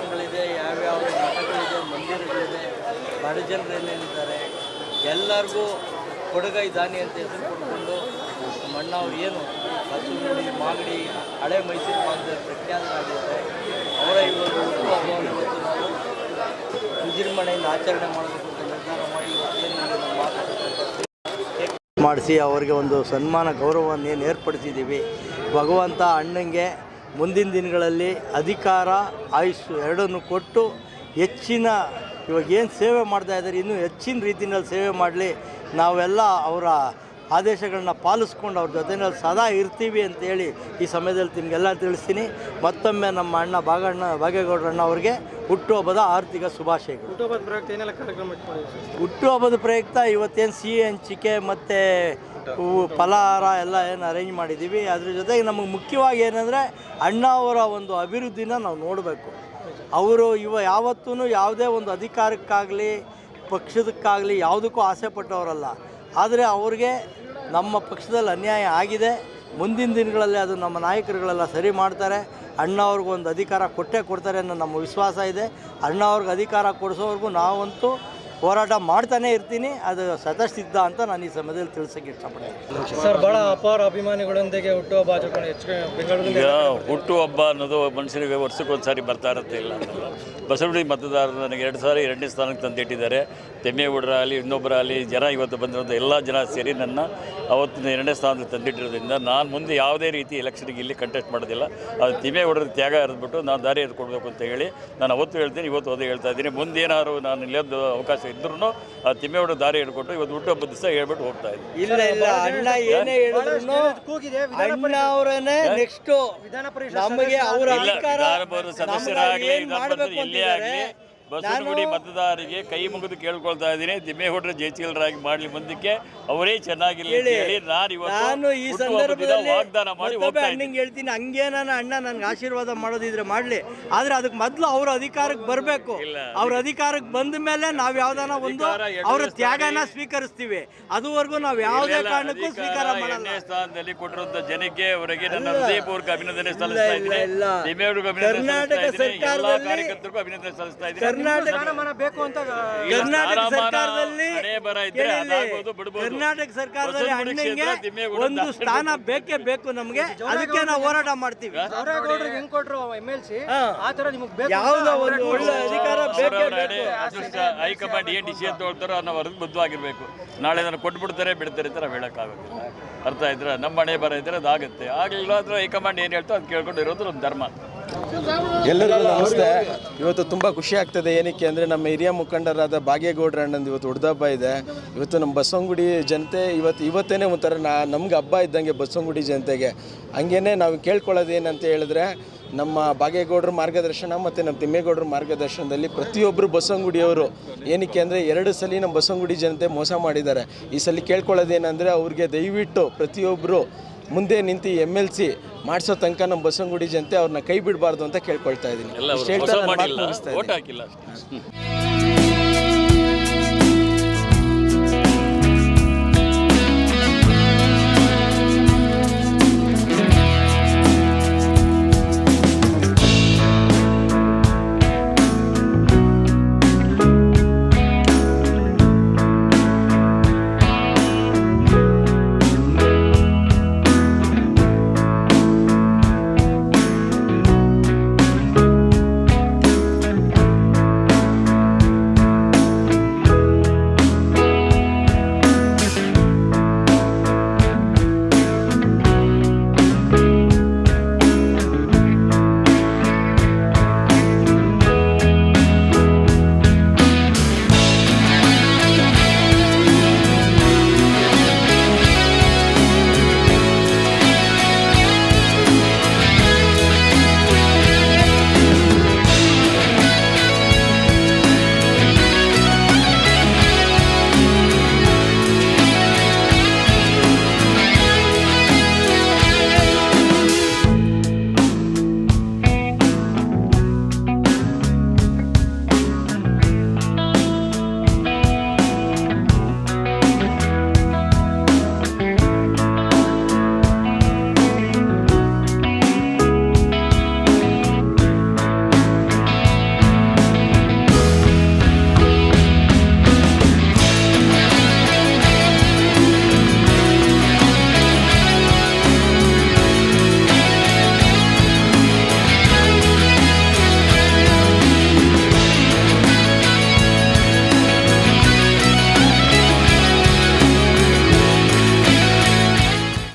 ದೇವಸ್ಥಾನಗಳಿದೆ ಯಾವ್ಯಾವ ಮಠಗಳಿದೆ, ಮಂದಿರಗಳಿದೆ, ಬಡ ಏನೇನಿದ್ದಾರೆ, ಎಲ್ಲರಿಗೂ ಕೊಡಗೈ ದಾನಿ ಅಂತ ಹೆಸರು ಕೊಟ್ಕೊಂಡು ಮಣ್ಣವ್ರು ಏನು ಬಸವನಗುಡಿ ಮಾಗಡಿ, ಹಳೆ ಮೈಸೂರು ಮಾಂಗ ಪ್ರಖ್ಯಾತರಾಗಿದ್ದಾರೆ, ಅವರ ಇವರು ಒಂದು ಇವತ್ತು ನಾವು ವಿಜೃಂಭಣೆಯಿಂದ ಆಚರಣೆ ಮಾಡಬೇಕು ಅಂತ ನಿರ್ಧಾರ ಮಾಡಿ ಇವತ್ತೇನು ನಮ್ಮ ಮಾಡಿಸಿ ಅವರಿಗೆ ಒಂದು ಸನ್ಮಾನ ಗೌರವವನ್ನು ಏನು ಏರ್ಪಡಿಸಿದ್ದೀವಿ. ಭಗವಂತ ಅಣ್ಣಂಗೆ ಮುಂದಿನ ದಿನಗಳಲ್ಲಿ ಅಧಿಕಾರ ಆಯುಷ್ ಎರಡನ್ನು ಕೊಟ್ಟು ಹೆಚ್ಚಿನ ಇವಾಗ ಏನು ಸೇವೆ ಮಾಡ್ತಾ ಇದ್ದಾರೆ ಇನ್ನೂ ಹೆಚ್ಚಿನ ರೀತಿಯಲ್ಲಿ ಸೇವೆ ಮಾಡಲಿ. ನಾವೆಲ್ಲ ಅವರ ಆದೇಶಗಳನ್ನ ಪಾಲಿಸ್ಕೊಂಡು ಅವ್ರ ಜೊತೆಯಲ್ಲಿ ಸದಾ ಇರ್ತೀವಿ ಅಂತೇಳಿ ಈ ಸಮಯದಲ್ಲಿ ನಿಮಗೆಲ್ಲ ತಿಳಿಸ್ತೀನಿ. ಮತ್ತೊಮ್ಮೆ ನಮ್ಮ ಅಣ್ಣ ಭಾಗಣ್ಣ ಭಾಗೇಗೌಡರಣ್ಣ ಅವರಿಗೆ ಹುಟ್ಟುಹಬ್ಬದ ಆರ್ಥಿಕ ಶುಭಾಶಯಗಳು. ಹುಟ್ಟುಹಬ್ಬದ ಪ್ರಯುಕ್ತ ಏನೆಲ್ಲ ಕಾರ್ಯಕ್ರಮ ಹುಟ್ಟುಹಬ್ಬದ ಪ್ರಯುಕ್ತ ಇವತ್ತೇನು ಸಿಹಿ ಹಂಚಿಕೆ ಮತ್ತು ಹೂವು, ಫಲಹಾರ ಎಲ್ಲ ಏನು ಅರೇಂಜ್ ಮಾಡಿದ್ದೀವಿ ಅದ್ರ ಜೊತೆಗೆ ನಮಗೆ ಮುಖ್ಯವಾಗಿ ಏನಂದರೆ ಅಣ್ಣ ಅವರ ಒಂದು ಅಭಿವೃದ್ಧಿನ ನಾವು ನೋಡಬೇಕು. ಅವರು ಇವ ಯಾವತ್ತೂ ಯಾವುದೇ ಒಂದು ಅಧಿಕಾರಕ್ಕಾಗಲಿ, ಪಕ್ಷದಕ್ಕಾಗಲಿ ಯಾವುದಕ್ಕೂ ಆಸೆ ಪಟ್ಟವರಲ್ಲ. ಆದರೆ ಅವ್ರಿಗೆ ನಮ್ಮ ಪಕ್ಷದಲ್ಲಿ ಅನ್ಯಾಯ ಆಗಿದೆ. ಮುಂದಿನ ದಿನಗಳಲ್ಲಿ ಅದು ನಮ್ಮ ನಾಯಕರುಗಳೆಲ್ಲ ಸರಿ ಮಾಡ್ತಾರೆ. ಅಣ್ಣ ಅವ್ರಿಗೊಂದು ಅಧಿಕಾರ ಕೊಟ್ಟೇ ಕೊಡ್ತಾರೆ ಅನ್ನೋ ನಮ್ಮ ವಿಶ್ವಾಸ ಇದೆ. ಅಣ್ಣ ಅವ್ರಿಗೆ ಅಧಿಕಾರ ಕೊಡಿಸೋವರೆಗೂ ನಾವಂತೂ ಹೋರಾಟ ಮಾಡ್ತಾನೆ ಇರ್ತೀನಿ. ಅದು ಸದಸಿದ್ಧ ಅಂತ ನಾನು ಈ ಸಮಯದಲ್ಲಿ ತಿಳಿಸೋಕೆ ಇಷ್ಟಪಡ್ತೀನಿ. ಸರ್ ಬಹಳ ಅಪಾರ ಅಭಿಮಾನಿಗಳೊಂದಿಗೆ ಹುಟ್ಟುಹಬ್ಬ ಆಚರಣೆ ಹೆಚ್ಚು ಹುಟ್ಟುಹಬ್ಬ ಅನ್ನೋದು ಮನುಷ್ಯರಿಗೆ ವರ್ಷಕ್ಕೊಂದ್ಸಾರಿ ಬರ್ತಾ ಇರುತ್ತೆ ಇಲ್ಲ ಬಸವಡಿ ಮತದಾರರು ನನಗೆ ಎರಡು ಸಾರಿ ಎರಡನೇ ಸ್ಥಾನಕ್ಕೆ ತಂದಿಟ್ಟಿದ್ದಾರೆ. ತೆಮ್ಮೇಗೌಡರಾಗಲಿ ಇನ್ನೊಬ್ಬರಾಗಲಿ ಜನ ಇವತ್ತು ಬಂದಿರೋದು ಎಲ್ಲ ಜನ ಸೇರಿ ನನ್ನ ಅವತ್ತಿನ ಎರಡನೇ ಸ್ಥಾನದಲ್ಲಿ ತಂದಿಟ್ಟಿರೋದ್ರಿಂದ ನಾನು ಮುಂದೆ ಯಾವುದೇ ರೀತಿ ಎಲೆಕ್ಷನ್ಗೆ ಇಲ್ಲಿ ಕಂಟೆಸ್ಟ್ ಮಾಡೋದಿಲ್ಲ. ಅದು ತಿಮ್ಮೇಗೌಡರ ತ್ಯಾಗ ಹರಿದ್ಬಿಟ್ಟು ನಾನು ದಾರಿ ಎದ್ಕೊಡ್ಬೇಕು ಅಂತ ಹೇಳಿ ನಾನು ಅವತ್ತು ಹೇಳ್ತೀನಿ ಇವತ್ತು ಅದೇ ಹೇಳ್ತಾ ಇದ್ದೀನಿ. ಮುಂದೇನಾದ್ರು ನಾನು ಇಲ್ಲದ ಅವಕಾಶ ಇದ್ರೂ ಆ ತಿಮ್ಮೇಗೌಡರ ದಾರಿ ಹಿಡ್ಕೊಟ್ಟು ಇವತ್ತು ಹುಟ್ಟುಹಬ್ಬದ ದಿವಸ ಹೇಳ್ಬಿಟ್ಟು ಹೋಗ್ತಾ ಇದ್ದೀವಿ ಇಲ್ಲ ಇಲ್ಲ ಅಣ್ಣ ಏನೇ ಹೇಳಿದ್ರು ಕೂಗಿದೆ ಅಣ್ಣ ಅವರನ್ನೇ ನೆಕ್ಸ್ಟ್ ವಿಧಾನ ಪರಿಷತ್ ನಮಗೆ ಅವರ ಇಲ್ಲ ಅಧಿಕಾರ ವಿಧಾನಭವನ ಸದಸ್ಯರಾಗಲಿ ನಮ್ಗೆ ಏನ್ ಎಲ್ಲೇ ಆಗಲಿ ಬಸವನಗುಡಿ ಮತದಾರರಿಗೆ ಕೈ ಮುಗಿದು ಕೇಳ್ಕೊಳ್ತಾ ಇದ್ದೀನಿ. ತಿಮ್ಮೇಗೌಡರ ಜಯಚೀಲರಾಗಿ ಮಾಡಲಿ ಮುಂದಕ್ಕೆ ಅವರೇ ಚೆನ್ನಾಗಿರಲಿ ಅಂತ ಹೇಳಿ ನಾನು ಇವತ್ತು ನಾನು ಈ ಸಂದರ್ಭದಲ್ಲಿ ವಾಗ್ದಾನ ಮಾಡಿ ಮತ್ತೊಬ್ಬ ಹೋಗ್ತಾ ಇದ್ದೀನಿ. ಅಣ್ಣಂಗೆ ಹೇಳ್ತೀನಿ ಹಂಗೆ ನಾನು ಅಣ್ಣ ನನಗೆ ಆಶೀರ್ವಾದ ಮಾಡೋದಿದ್ರೆ ಮಾಡಲಿ. ಆದ್ರೆ ಅದಕ್ಕೆ ಮೊದಲು ಅವ್ರ ಅಧಿಕಾರಕ್ಕೆ ಬರಬೇಕು. ಅವ್ರ ಅಧಿಕಾರಕ್ಕೆ ಬಂದ ಮೇಲೆ ನಾವು ಯಾವ್ದಾನ ಒಂದು ಅವರ ತ್ಯಾಗನ ಸ್ವೀಕರಿಸ್ತೀವಿ. ಅದುವರೆಗೂ ನಾವು ಯಾವುದೇ ಇಲ್ಲ, ಕಾರಣಕ್ಕೂ ಅಧಿಕಾರ ಸ್ವೀಕಾರ ಮಾಡಲ್ಲ. ಎರಡನೇ ಸ್ಥಾನದಲ್ಲಿ ಕೊಟ್ಟಿರುವಂತ ಜನಕ್ಕೆ ಅವರಿಗೆ ನನ್ನ ಹೃದಯಪೂರ್ವಕ ಅಭಿನಂದನೆ ಸಲ್ಲಿಸ್ತಾ ಇಲ್ಲ, ಇದ್ದೀನಿ. ಇಲ್ಲ. ತಿಮ್ಮೇಗೌಡರಿಗೆ ಅಭಿನಂದನೆ ಕರ್ನಾಟಕ ಸಲ್ಲಿಸ್ತಾ ಇದ್ದೀನಿ. ಎಲ್ಲ ಸರ್ಕಾರದಲ್ಲಿ- ಕಾರ್ಯಕರ್ತರಿಗೂ ಅಭಿನಂದನೆ ಸಲ್ಲಿಸ್ತಾ ಇದ್ದೀನಿ. ಕರ್ನಾಟಕ ಬೇಕು ಅಂತ ಕರ್ನಾಟಕ ಸರ್ಕಾರದಲ್ಲಿ ಕರ್ನಾಟಕ ಸರ್ಕಾರದಲ್ಲಿ ಹಣ್ಣಿಗೆ ಅಣ್ಣಂಗೆ ಒಂದು ಸ್ಥಾನ ಬೇಕೇ ಬೇಕು ನಮ್ಗೆ. ಅದಕ್ಕೆ ನಾವು ಹೋರಾಟ ಮಾಡ್ತೀವಿ. ಅವರೇಗೌಡರಿಗೆ ಹೆಂಗ್ ಕೊಟ್ರು ಎಂ ಎಲ್ ಸಿ ಹಾ. ಆ ತರ ನಿಮಗೆ ಬೇಕು ಒಂದು ಒಳ್ಳೆ ಅಧಿಕಾರ ಬೇಕೇ ಬೇಕು. ಹೈಕಮಾಂಡ್ ಏನ್ ಡಿಸಿಷನ್ ತಗೊಳ್ತಾರೋ ನಾವು ವರದಿ ಬದ್ಧವಾಗಿರ್ಬೇಕು. ನಾಳೆ ನಾನು ಕೊಟ್ಬಿಡ್ತಾರೆ ಬಿಡ್ತಾರೆ ಅಂತ ನಾವು ಹೇಳೋಕ್ಕಾಗೋದಿಲ್ಲ. ಅರ್ಥ ಇದ್ರೆ ನಮ್ಮ ಮನೆ ಬರ ಇದ್ರೆ ಅದಾಗುತ್ತೆ. ಆಗಲಿಲ್ಲ ಅಂದ್ರೆ ಹೈಕಮಾಂಡ್ ಏನು ಹೇಳ್ತೋ ಅದು ಕೇಳ್ಕೊಂಡು ಇರೋದು ನಮ್ಮ ಧರ್ಮ. ಎಲ್ಲರಿಗೂ ನಮಸ್ತೆ. ಇವತ್ತು ತುಂಬ ಖುಷಿ ಆಗ್ತದೆ. ಏನಕ್ಕೆ ಅಂದರೆ ನಮ್ಮ ಹಿರಿಯ ಮುಖಂಡರಾದ ಭಾಗ್ಯಗೌಡ್ರ ಅಣ್ಣಂದು ಇವತ್ತು ಹುಡ್ದಬ್ಬ ಇದೆ. ಇವತ್ತು ನಮ್ಮ ಬಸವಂಗುಡಿ ಜನತೆ ಇವತ್ತು ಇವತ್ತೇನೆ ಒಂಥರ ನಾ ನಮ್ಗೆ ಹಬ್ಬ ಇದ್ದಂಗೆ ಬಸವಂಗುಡಿ ಜನತೆಗೆ. ಹಂಗೇನೆ ನಾವು ಕೇಳ್ಕೊಳ್ಳೋದು ಏನಂತ ಹೇಳಿದ್ರೆ ನಮ್ಮ ಭಾಗ್ಯಗೌಡ್ರ ಮಾರ್ಗದರ್ಶನ ಮತ್ತು ನಮ್ಮ ತಿಮ್ಮೇಗೌಡರ ಮಾರ್ಗದರ್ಶನದಲ್ಲಿ ಪ್ರತಿಯೊಬ್ಬರು ಬಸವಂಗುಡಿಯವರು ಏನಕ್ಕೆ ಅಂದರೆ ಎರಡು ಸಲ ನಮ್ಮ ಬಸವಂಗುಡಿ ಜನತೆ ಮೋಸ ಮಾಡಿದ್ದಾರೆ. ಈ ಸಲ ಕೇಳ್ಕೊಳ್ಳೋದೇನೆಂದರೆ ಅವ್ರಿಗೆ ದಯವಿಟ್ಟು ಪ್ರತಿಯೊಬ್ಬರು ಮುಂದೆ ನಿಂತು ಎಂ ಎಲ್ ಸಿ ಮಾಡಿಸೋ ತನಕ ನಮ್ಮ ಬಸವನಗುಡಿ ಜನತೆ ಅವ್ರನ್ನ ಕೈ ಬಿಡಬಾರ್ದು ಅಂತ ಕೇಳ್ಕೊಳ್ತಾ ಇದ್ದೀನಿ.